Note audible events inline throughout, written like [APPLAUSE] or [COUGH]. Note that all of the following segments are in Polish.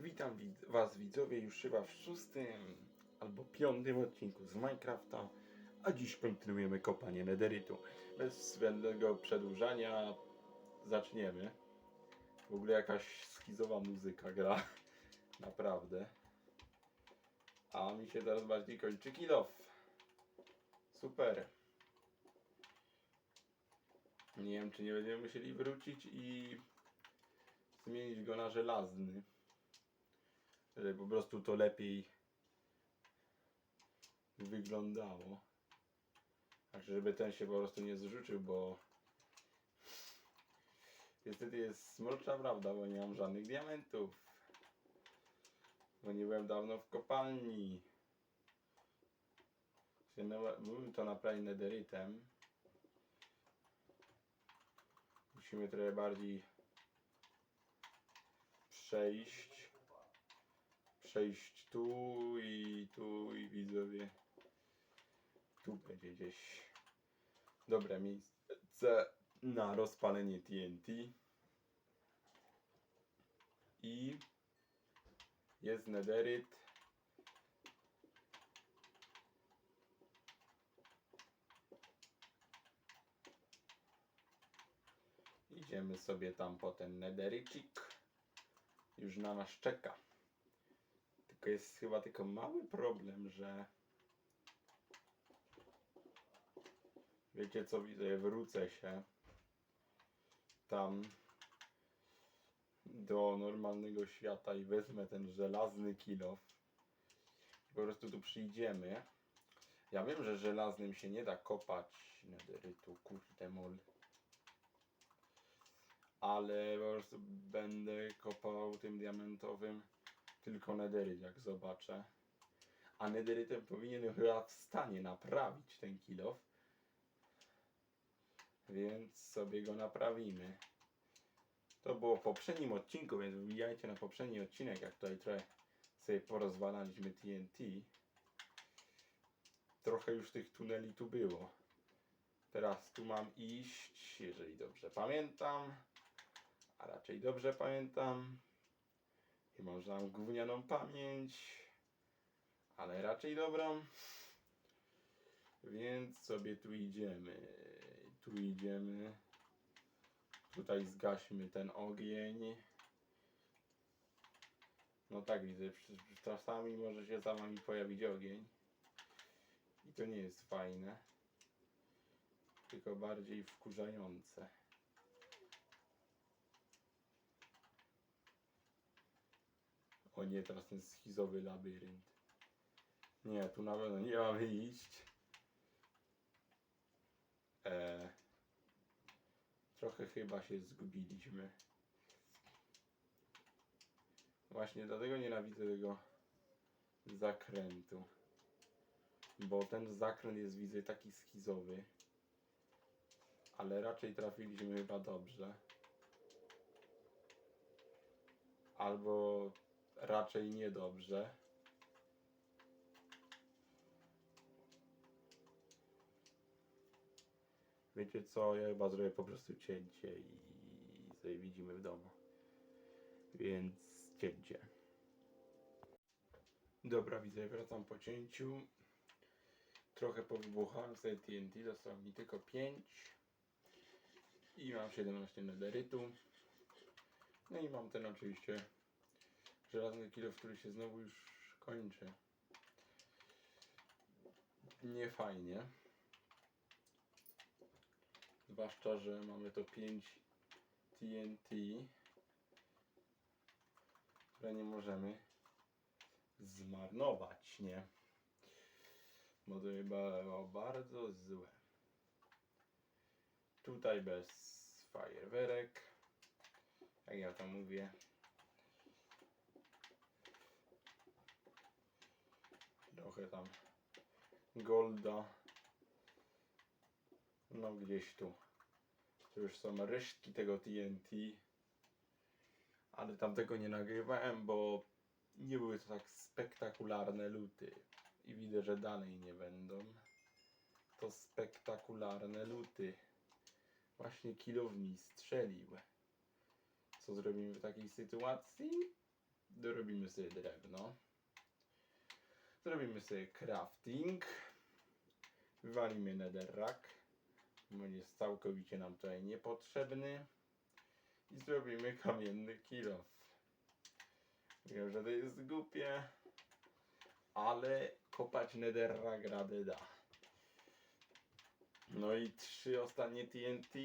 Witam wid- Was widzowie już chyba w szóstym albo piątym odcinku z Minecrafta, a dziś kontynuujemy kopanie nederytu. Bez zbędnego przedłużania zaczniemy. W ogóle jakaś skizowa muzyka gra, [LAUGHS] naprawdę. A mi się teraz bardziej kończy kill off. Super. Nie wiem, czy nie będziemy musieli wrócić i zmienić go na żelazny. Żeby po prostu to lepiej wyglądało. Znaczy, żeby ten się po prostu nie zrzucił, bo niestety jest smolcza prawda, bo nie mam żadnych diamentów. Bo nie byłem dawno w kopalni. Na- Byłem to naprawić nederytem. Musimy trochę bardziej przejść. Przejść tu i tu i widzowie. Tu będzie gdzieś dobre miejsce na rozpalenie TNT. I jest nederyt. Idziemy sobie tam po ten nederycik. Już na nas czeka. Tylko jest chyba tylko mały problem, że wiecie co widzę, wrócę się tam do normalnego świata i wezmę ten żelazny kilof. Po prostu tu przyjdziemy. Ja wiem, że żelaznym się nie da kopać nederytu, kurde mol. Ale po prostu będę kopał tym diamentowym tylko nederyt, jak zobaczę. A nederytem powinien chyba w stanie naprawić ten kilof. Więc sobie go naprawimy. To było w poprzednim odcinku, więc wbijajcie na poprzedni odcinek, jak tutaj trochę sobie porozwalaliśmy TNT. Trochę już tych tuneli tu było. Teraz tu mam iść, jeżeli dobrze pamiętam. A raczej dobrze pamiętam. I może mam gównianą pamięć, ale raczej dobrą. Więc sobie tu idziemy. Tu idziemy. Tutaj zgaśmy ten ogień. No tak widzę, czasami może się za wami pojawić ogień. I to nie jest fajne. Tylko bardziej wkurzające. O nie, teraz ten schizowy labirynt. Nie, tu na pewno nie mamy iść. Eee, trochę chyba się zgubiliśmy. Właśnie dlatego nienawidzę tego zakrętu. Bo ten zakręt jest widzę taki schizowy. Ale raczej trafiliśmy chyba dobrze. Albo raczej niedobrze. Wiecie co, ja chyba zrobię po prostu cięcie i sobie widzimy w domu. Więc cięcie. Dobra, widzę, wracam po cięciu. Trochę powybuchałem sobie TNT, zostało mi tylko 5. I mam 17 nederytu. No i mam ten oczywiście żelazny kilo, który się znowu już kończy. Nie fajnie. Zwłaszcza, że mamy to 5 TNT, które nie możemy zmarnować, nie? Bo to chyba było bardzo złe. Tutaj bez fajerwerek, jak ja to mówię. Trochę tam golda. No gdzieś tu. To już są resztki tego TNT. Ale tamtego nie nagrywałem, bo nie były to tak spektakularne luty. I widzę, że dalej nie będą. To spektakularne luty. Właśnie kilowni strzelił. Co zrobimy w takiej sytuacji? dorobimy sobie drewno. Zrobimy sobie crafting. Wywalimy netherrack. Bo jest całkowicie nam tutaj niepotrzebny. I zrobimy kamienny kilof. Wiem, że to jest głupie. Ale kopać netherrack radę da. No i trzy ostatnie TNT.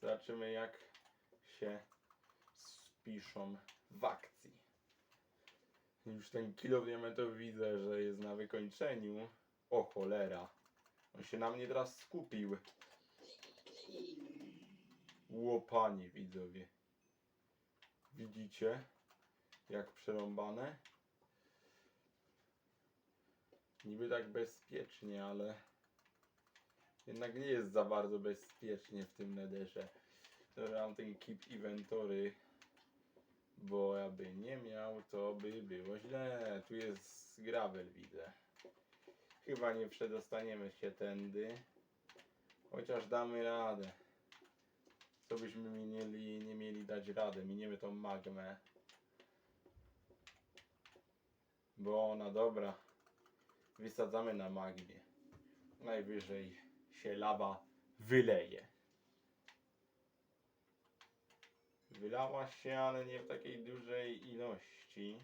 Zobaczymy jak się spiszą w akcji. Już ten kilo diamentowy widzę, że jest na wykończeniu. O cholera. On się na mnie teraz skupił. Łopanie widzowie. Widzicie? Jak przerąbane? Niby tak bezpiecznie, ale jednak nie jest za bardzo bezpiecznie w tym nederze. Dobra, mam ten keep inventory, bo jakby nie miał, to by było źle. Tu jest gravel, widzę. Chyba nie przedostaniemy się tędy, chociaż damy radę. Co byśmy mieli, nie mieli dać radę? Miniemy tą magmę. Bo ona dobra. Wysadzamy na magmie. Najwyżej się lawa wyleje. Wylała się, ale nie w takiej dużej ilości.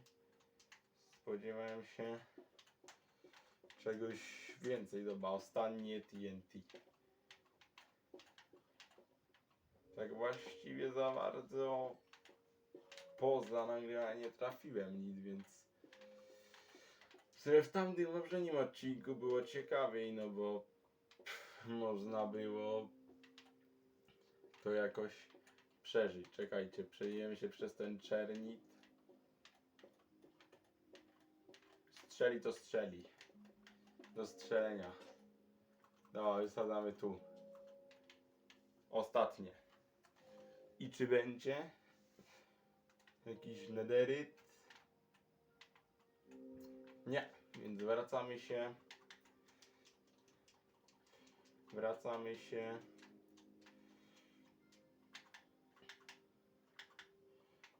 Spodziewałem się czegoś więcej. Dobra, ostatnie TNT. Tak właściwie za bardzo poza nagrywaniem nie trafiłem nic, więc w tamtym poprzednim odcinku było ciekawiej, no bo pff, można było to jakoś przeżyć. Czekajcie, przejdziemy się przez ten czernit. Strzeli to strzeli. Do strzelenia. Dobra, wysadzamy tu. Ostatnie. I czy będzie jakiś nederyt? Nie, więc wracamy się. Wracamy się.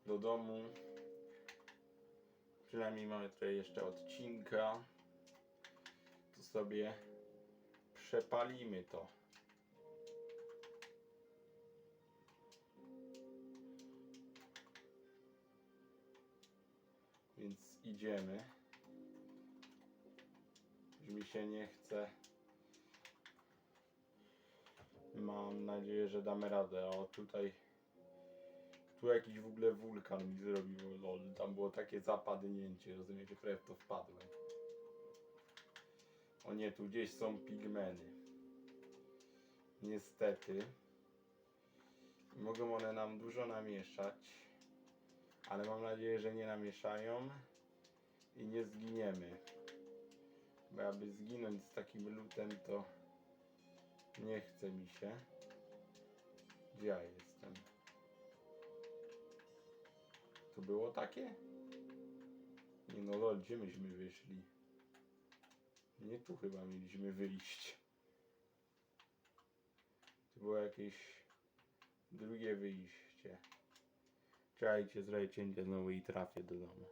Do domu. Przynajmniej mamy tutaj jeszcze odcinka. To sobie przepalimy to. Więc idziemy. Już mi się nie chce. Mam nadzieję, że damy radę. O tutaj. Tu jakiś w ogóle wulkan mi zrobił. Lol. Tam było takie zapadnięcie. Rozumiecie, które w to wpadłem. O nie, tu gdzieś są pigmeny. Niestety. Mogą one nam dużo namieszać. Ale mam nadzieję, że nie namieszają i nie zginiemy. Bo aby zginąć z takim lutem, to nie chce mi się. Gdzie ja jestem? To było takie? Nie no lol, gdzie myśmy wyszli? Nie tu chyba mieliśmy wyjść. To było jakieś drugie wyjście. Czekajcie, zrobię cięcie znowu i trafię do domu.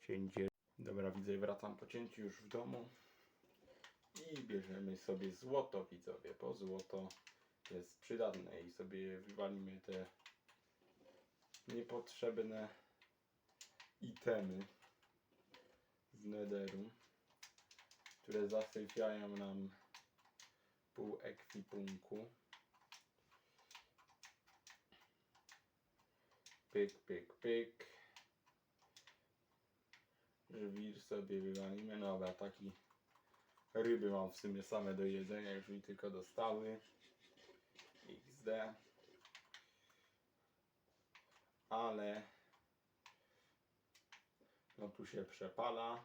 Cięcie. Dobra, widzę, wracam po cięciu już w domu. I bierzemy sobie złoto, widzowie, bo złoto jest przydatne i sobie wywalimy te niepotrzebne itemy z nederu, które zasypiają nam pół ekwipunku. Pyk, pyk, pyk. Żwir sobie wywalimy. No Dobra, taki ryby mam w sumie same do jedzenia, już mi tylko dostały. XD. Ale no tu się przepala.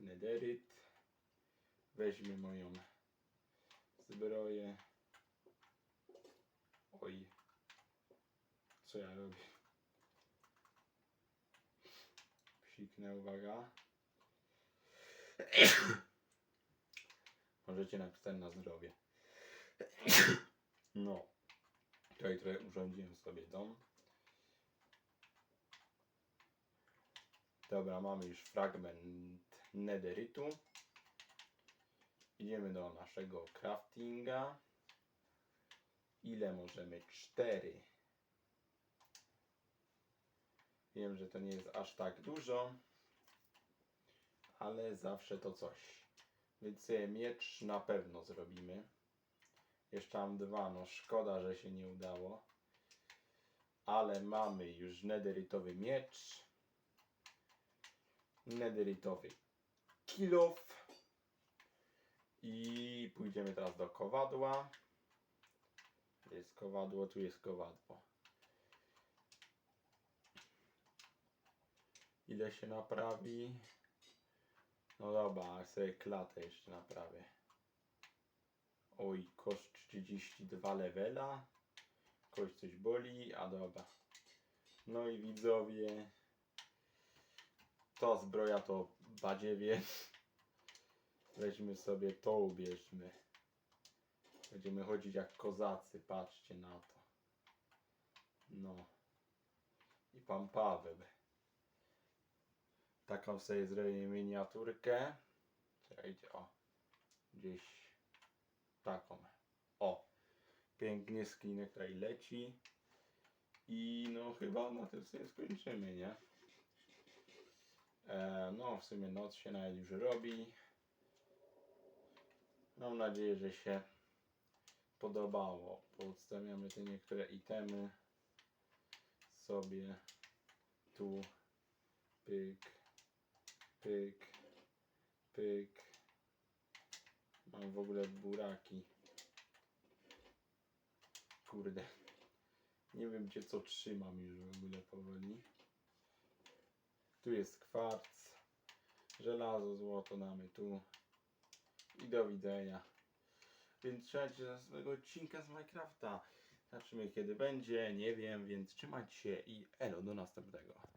Nederyt. Weźmy moją zbroję. Oj. Co ja robię? Psiknę, uwaga. [COUGHS] Możecie napisać na zdrowie. [COUGHS] No. Tutaj trochę urządziłem sobie dom. Dobra, mamy już fragment nederytu. Idziemy do naszego craftinga. Ile możemy? Cztery. Wiem, że to nie jest aż tak dużo, ale zawsze to coś. Więc miecz na pewno zrobimy. Jeszcze mam dwa, no szkoda, że się nie udało. Ale mamy już nederytowy miecz. Nederytowy kilof. I pójdziemy teraz do kowadła. Jest kowadło, tu jest kowadło. Ile się naprawi? No dobra, sobie klatę jeszcze naprawię. Oj, koszt 32 levela. Kogoś coś boli, a dobra. No i widzowie. Ta zbroja to badziewie. [LAUGHS] Weźmy sobie to, ubierzmy. Będziemy chodzić jak kozacy, patrzcie na to. No. I pan Paweł. Taką sobie zrobię miniaturkę. Czekajcie, o. Gdzieś taką. O. Pięknie skinek tutaj leci. I no chyba na tym sobie skończymy, nie? E, no w sumie noc się nawet już robi. Mam nadzieję, że się podobało. Podstawiamy te niektóre itemy sobie tu. Pyk, pyk, pyk. Mam w ogóle buraki. Kurde. Nie wiem gdzie co trzymam już w ogóle powoli. Tu jest kwarc. Żelazo, złoto damy tu. I do widzenia. Więc trzymajcie następnego odcinka z Minecrafta. Zobaczymy kiedy będzie, nie wiem, więc trzymajcie się i elo do następnego.